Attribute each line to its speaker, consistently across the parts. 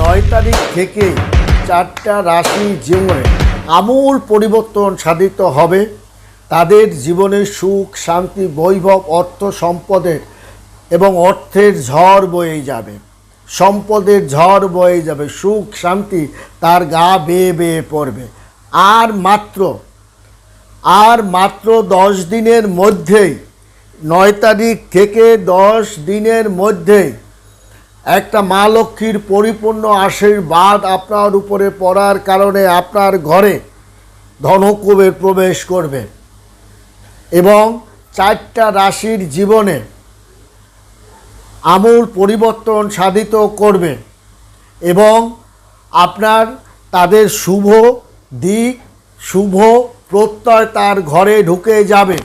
Speaker 1: নয় তারিখ থেকে চারটা রাশি জীবনে আমূল পরিবর্তন সাধিত হবে। তাদের জীবনে সুখ, শান্তি, বৈভব, অর্থ, সম্পদের এবং অর্থের ঝড় বয়ে যাবে। সম্পদের ঝড় বয়ে যাবে, সুখ, শান্তি তার গা বেয়ে বেয়ে পড়বে। আর মাত্র আর মাত্র দশ দিনের মধ্যেই, নয় তারিখ থেকে দশ দিনের মধ্যেই একটা মা লক্ষ্মীর পরিপূর্ণ আশীর্বাদ আপনার উপরে পড়ার কারণে আপনার ঘরে ধনকুবের প্রবেশ করবে। এবং চারটা রাশির জীবনে আমূল পরিবর্তন সাধিত করবে এবং আপনার তাদের শুভ দিক, শুভ প্রত্যয় তার ঘরে ঢুকে যাবে।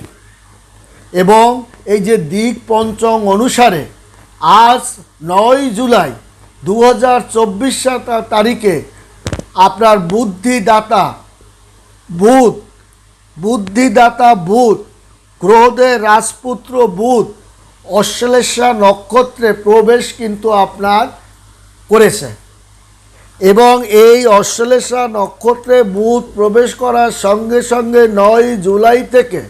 Speaker 1: এবং এই যে দিক পঞ্চম অনুসারে আজ নয় জুলাই দু হাজার চব্বিশ তারিখে আপনার বুদ্ধিদাতা বুধ বুদ্ধিদাতা বুধ ক্রোধের রাজপুত্র বুধ, অশ্লেষা নক্ষত্রে প্রবেশ কিন্তু আপনার করেছে। এবং এই অশ্লেষা নক্ষত্রে বুধ প্রবেশ করার সঙ্গে সঙ্গে নয় জুলাই থেকে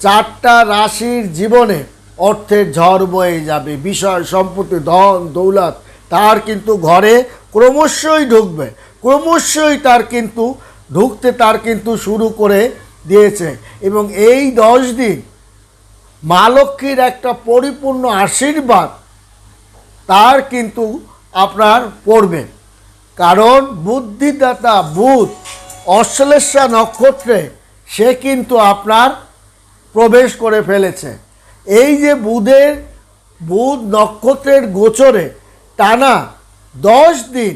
Speaker 1: চারটা রাশির জীবনে অর্থের ঝড় বয়ে যাবে বিষয় সম্পত্তি, ধন, দৌলত, তার কিন্তু ঘরে ক্রমশই ঢুকবে, ক্রমশই তার কিন্তু ঢুকতে তার কিন্তু শুরু করে দিয়েছে। এবং এই দশ দিন মা লক্ষ্মীর একটা পরিপূর্ণ আশীর্বাদ তার কিন্তু আপনার পড়বে। কারণ বুদ্ধিদাতা বুধ অশ্লেষা নক্ষত্রে সে কিন্তু আপনার প্রবেশ করে ফেলেছে। এই যে বুধের, বুধ নক্ষত্রের গোচরে টানা দশ দিন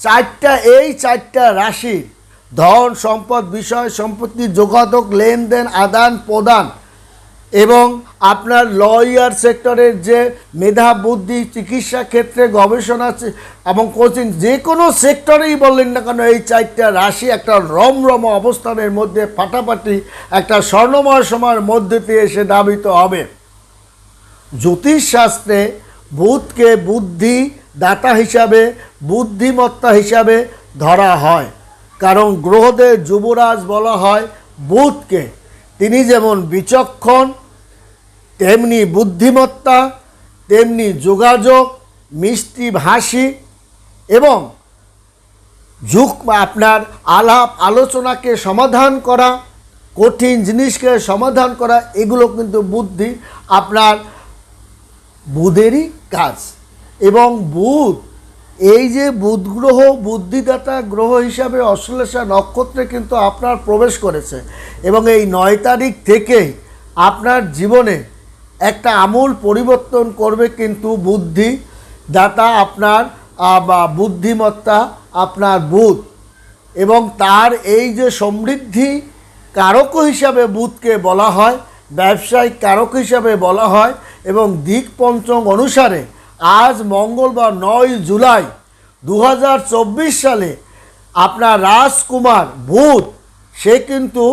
Speaker 1: চারটা, এই চারটা রাশির ধন সম্পদ, বিষয় সম্পত্তি, যোগাযোগ, লেনদেন আদান প্রদান এবং আপনার লয়ার সেক্টরের যে মেধা, বুদ্ধি, চিকিৎসা ক্ষেত্রে গবেষণা এবং কোচিং যে কোনো সেক্টরেই বললেন না কেন, এই চারটা রাশি একটা রমরম অবস্থানের মধ্যে, ফাটাফাটি একটা স্বর্ণময় সময়ের মধ্যে দিয়ে এসে দাবিত হবে। জ্যোতিষশাস্ত্রে বুধকে বুদ্ধি দাতা হিসাবে, বুদ্ধিমত্তা হিসাবে ধরা হয়। কারণ গ্রহদের যুবরাজ বলা হয় বুধকে তিনি যেমন বিচক্ষণ তেমনি বুদ্ধিমত্তা, তেমনি যোগাযোগ, মিষ্টি ভাষী এবং যুগ আপনার আলাপ আলোচনাকে সমাধান করা, কঠিন জিনিসকে সমাধান করা, এগুলো কিন্তু বুদ্ধি আপনার বুধেরই কাজ। এবং বুধ, এই যে বুধ গ্রহ বুদ্ধিদাতা গ্রহ হিসাবে অশ্লেষা নক্ষত্রে কিন্তু আপনার প্রবেশ করেছে এবং এই নয় তারিখ থেকেই আপনার জীবনে একটা আমূল পরিবর্তন করবে কিন্তু বুদ্ধি, দাতা আপনার বা বুদ্ধিমত্তা আপনার বুধ। এবং তার এই যে সমৃদ্ধি কারক হিসাবে বুধকে বলা হয়, ব্যবসায়িক কারক হিসাবে বলা হয়, এবং দিক পঞ্চম অনুসারে আজ মঙ্গলবার নয় জুলাই দু হাজার চব্বিশ সালে আপনার রাজকুমার বুধ, সে কিন্তু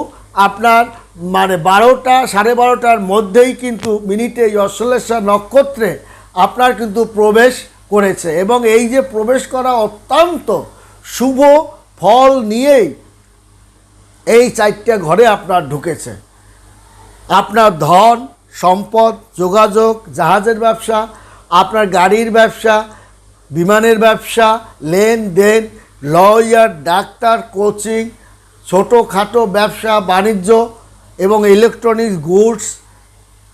Speaker 1: আপনার মানে বারোটা, সাড়ে বারোটার মধ্যেই কিন্তু মিনিটে এই অশ্লেষা নক্ষত্রে আপনার কিন্তু প্রবেশ করেছে এবং এই যে প্রবেশ করা অত্যন্ত শুভ ফল নিয়েই এই চারটে ঘরে আপনার ঢুকেছে। আপনার ধন, সম্পদ, যোগাযোগ, জাহাজের ব্যবসা, আপনার গাড়ির ব্যবসা, বিমানের ব্যবসা, লেনদেন, লয়ার, ডাক্তার, কোচিং, ছোটোখাটো ব্যবসা, বাণিজ্য এবং ইলেকট্রনিক্স গুডস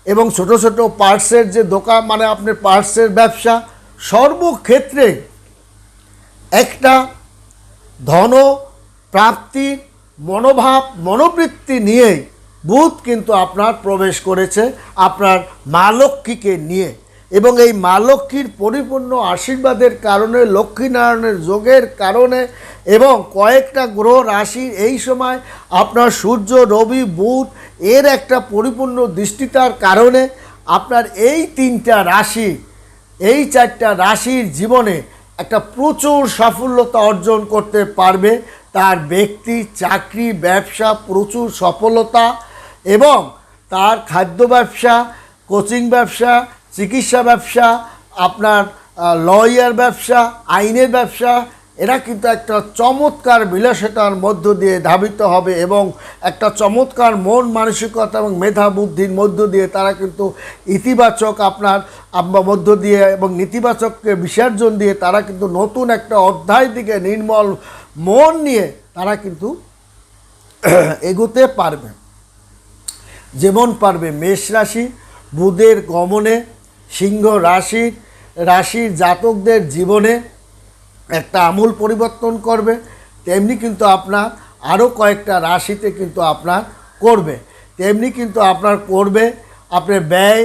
Speaker 1: এবং ছোট ছোট পার্টসের যে দোকান মানে আপনার পার্টসের ব্যবসা, সর্বক্ষেত্রে একটা ধন প্রাপ্তি, মনোভাব, মনোবৃত্তি নিয়ে বুধ কিন্তু আপনার প্রবেশ করেছে, আপনার মা লক্ষ্মীকে নিয়ে। এবং এই মা লক্ষ্মীর পরিপূর্ণ আশীর্বাদের কারণে, লক্ষ্মীনারায়ণের যোগের কারণে এবং কয়েকটা গ্রহ রাশির এই সময় আপনার সূর্য, রবি, বুধ এর একটা পরিপূর্ণ দৃষ্টিতার কারণে আপনার এই তিনটা রাশি, এই চারটা রাশির জীবনে একটা প্রচুর সাফল্যতা অর্জন করতে পারবে। তার ব্যক্তি, চাকরি, ব্যবসা প্রচুর সফলতা এবং তার খাদ্য ব্যবসা, কোচিং ব্যবসা চিকিৎসা ব্যবসা, আপনার লয়ার ব্যবসা, আইনের ব্যবসা, এরা কিন্তু একটা চমৎকার বিলাসিতার মধ্য দিয়ে ধাবিত হবে এবং একটা চমৎকার মন মানসিকতা এবং মেধা বুদ্ধির মধ্য দিয়ে তারা কিন্তু ইতিবাচক আপনার মধ্য দিয়ে এবং নেতিবাচককে বিসর্জন দিয়ে তারা কিন্তু নতুন একটা অধ্যায় দিকে নির্মল মন নিয়ে তারা কিন্তু এগোতে পারবে। যেমন পারবে মেষ রাশি, বুধের গমনে সিংহ রাশির রাশির জাতকদের জীবনে একটা আমূল পরিবর্তন করবে। তেমনি কিন্তু আপনার আরও কয়েকটা রাশিতে কিন্তু আপনার করবে। তেমনি কিন্তু আপনার করবে, আপনার ব্যয়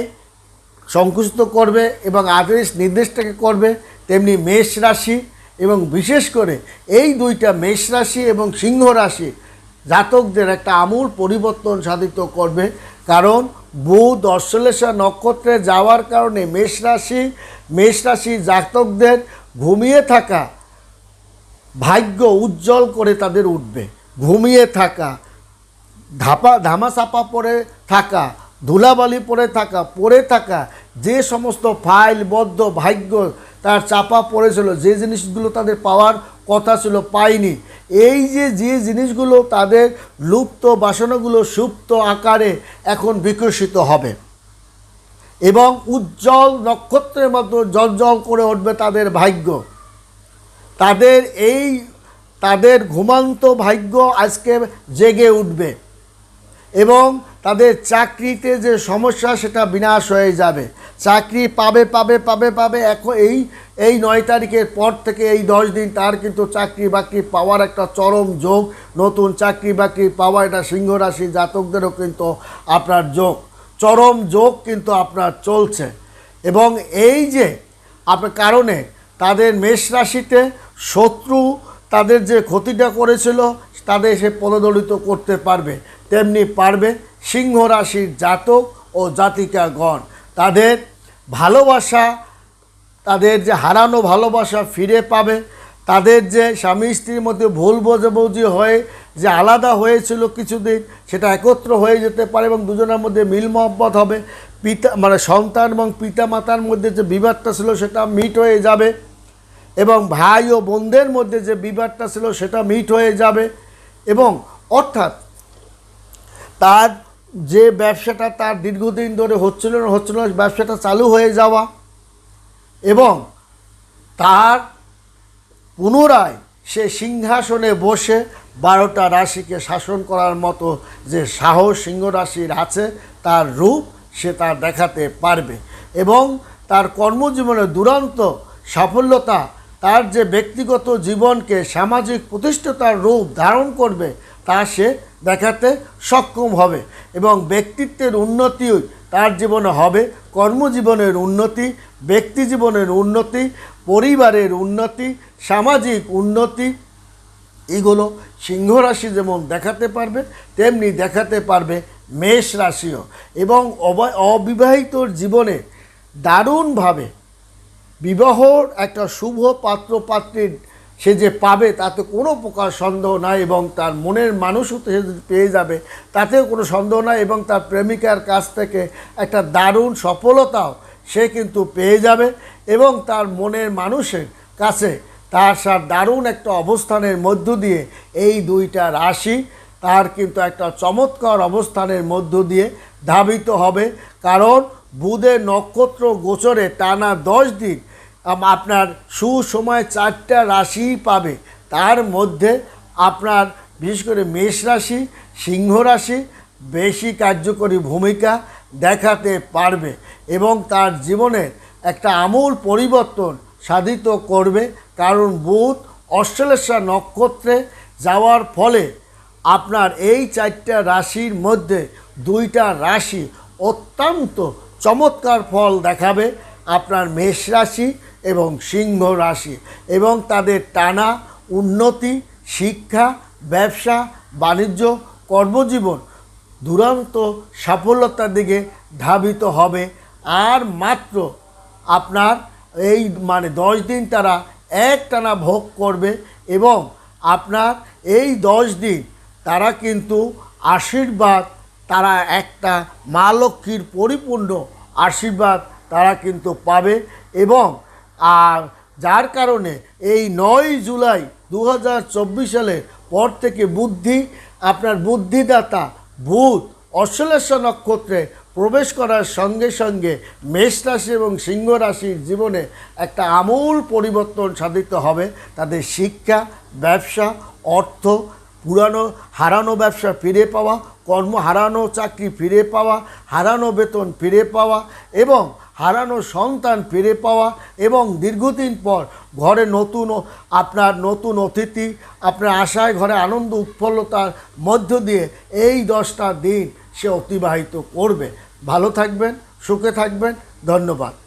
Speaker 1: সংকুচিত করবে এবং আদেশ নির্দেশটাকে করবে। তেমনি মেষ রাশি এবং বিশেষ করে এই দুইটা মেষ রাশি এবং সিংহ রাশি জাতকদের একটা আমূল পরিবর্তন সাধিত করবে। কারণ বুধ অশ্লেষা নক্ষত্রে যাওয়ার কারণে মেষ রাশি মেষ রাশি জাতকদের ঘুমিয়ে থাকা ভাগ্য উজ্জ্বল করে তাদের উঠবে। ঘুমিয়ে থাকা, ধাপা, ধামাচাপা পড়ে থাকা, ধুলাবালি পড়ে থাকা পড়ে থাকা, যে সমস্ত ফাইল, বদ্ধ ভাগ্য তার চাপা পড়েছিল, যে জিনিসগুলো তাদের পাওয়ার কথা ছিল পাইনি। এই যে যে জিনিসগুলো তাদের লুপ্ত বাসনাগুলো সুপ্ত আকারে এখন বিকশিত হবে এবং উজ্জ্বল নক্ষত্রের মতো জল করে উঠবে তাদের ভাগ্য। তাদের এই, তাদের ঘুমান্ত ভাগ্য আজকে জেগে উঠবে এবং তাদের চাকরিতে যে সমস্যা, সেটা বিনাশ হয়ে যাবে। চাকরি পাবে পাবে পাবে পাবে। এখন এই এই নয় তারিখের পর থেকে এই দশ দিন তার কিন্তু চাকরি বাকরি পাওয়ার একটা চরম যোগ। নতুন চাকরি বাকরি পাওয়া এটা সিংহ রাশি জাতকদেরও কিন্তু আপনার যোগ। চরম যোগ কিন্তু আপনার চলছে। এবং এই যে আপনার কারণে তাদের মেষ রাশিতে শত্রু তাদের যে ক্ষতিটা করেছিল, তাদের সে পদদলিত করতে পারবে, তেমনি পারবে। সিংহ রাশির জাতক ও জাতিকাগণ। তাদের ভালোবাসা, তাদের যে হারানো ভালোবাসা ফিরে পাবে, তাদের যে স্বামী স্ত্রীর মধ্যে ভুল বোঝাবুঝি হয়ে যে আলাদা হয়েছিল কিছুদিন, সেটা একত্র হয়ে যেতে পারে এবং দুজনের মধ্যে মিল মহব্বত হবে। পিতা মানে সন্তান এবং পিতা মাতার মধ্যে যে বিবাদটা ছিল, সেটা মিট হয়ে যাবে এবং ভাই ও বোনদের মধ্যে যে বিবাদটা ছিল, সেটা মিট হয়ে যাবে এবং অর্থাৎ তার যে ব্যবসাটা তার দীর্ঘদিন ধরে হচ্ছিল না হচ্ছিল না, ব্যবসাটা চালু হয়ে যাওয়া এবং তার পুনরায় সে সিংহাসনে বসে বারোটা রাশিকে শাসন করার মতো যে সাহস সিংহ রাশির আছে, তার রূপ সে তার দেখাতে পারবে এবং তার কর্মজীবনে দুরন্ত সাফল্যতা তার যে ব্যক্তিগত জীবনকে সামাজিক প্রতিষ্ঠিতার রূপ ধারণ করবে, তা সে দেখাতে সক্ষম হবে এবং ব্যক্তিত্বের উন্নতিও তার জীবনে হবে, কর্মজীবনের উন্নতি, ব্যক্তি জীবনের উন্নতি, পরিবারের উন্নতি, সামাজিক উন্নতি। এগুলো সিংহ রাশি যেমন দেখাতে পারবে, তেমনি দেখাতে পারবে মেষ রাশিও এবং অব- অবিবাহিতর জীবনে দারুণভাবে বিবাহর একটা শুভ পাত্র পাত্রীর সে যে পাবে, তাতে কোনো প্রকার সন্দেহ নাই এবং তার মনের মানুষও সে পেয়ে যাবে, তাতেও কোনো সন্দেহ নাই এবং তার প্রেমিকার কাছ থেকে একটা দারুণ সফলতাও সে কিন্তু পেয়ে যাবে এবং তার মনের মানুষের কাছে তার সার দারুণ একটা অবস্থানের মধ্য দিয়ে এই দুইটা রাশি তার কিন্তু একটা চমৎকার অবস্থানের মধ্য দিয়ে ধাবিত হবে। কারণ বুধের নক্ষত্র গোচরে টানা দশ দিন আপনার সুসময় চারটা রাশিই পাবে। তার মধ্যে আপনার বিশেষ করে মেষ রাশি, সিংহ রাশি বেশি কার্যকরী ভূমিকা দেখাতে পারবে এবং তার জীবনের একটা আমূল পরিবর্তন সাধিত করবে। কারণ বুধ অশ্লেষা নক্ষত্রে যাওয়ার ফলে আপনার এই চারটা রাশির মধ্যে দুইটা রাশি অত্যন্ত চমৎকার ফল দেখাবে। আপনার মেষ রাশি এবং সিংহ রাশি এবং তাদের টানা উন্নতি, শিক্ষা, ব্যবসা, বাণিজ্য, কর্মজীবন দুরন্ত সাফল্যতার দিকে ধাবিত হবে। আর মাত্র আপনার এই মানে দশ দিন তারা এক টানা ভোগ করবে এবং আপনার এই দশ দিন তারা কিন্তু আশীর্বাদ, তারা একটা মা লক্ষ্মীর পরিপূর্ণ আশীর্বাদ তারা কিন্তু পাবে এবং আর যার কারণে এই নয় জুলাই দু হাজার চব্বিশ সালের পর থেকে বুদ্ধি, আপনার বুদ্ধিদাতা, ভূত অশ্লেষা নক্ষত্রে প্রবেশ করার সঙ্গে সঙ্গে মেষ রাশি এবং সিংহ রাশির জীবনে একটা আমূল পরিবর্তন সাধিত হবে। তাদের শিক্ষা, ব্যবসা, অর্থ, পুরানো, হারানো ব্যবসা ফিরে পাওয়া, কর্ম হারানো, চাকরি ফিরে পাওয়া, হারানো বেতন ফিরে পাওয়া এবং হারানো সন্তান ফিরে পাওয়া এবং দীর্ঘদিন পর ঘরে নতুন আপনার নতুন অতিথি, আপনার আশায় ঘরে আনন্দ উৎফুল্লতার মধ্য দিয়ে এই দশটা দিন সে অতিবাহিত করবে। ভালো থাকবেন, সুখে থাকবেন, ধন্যবাদ।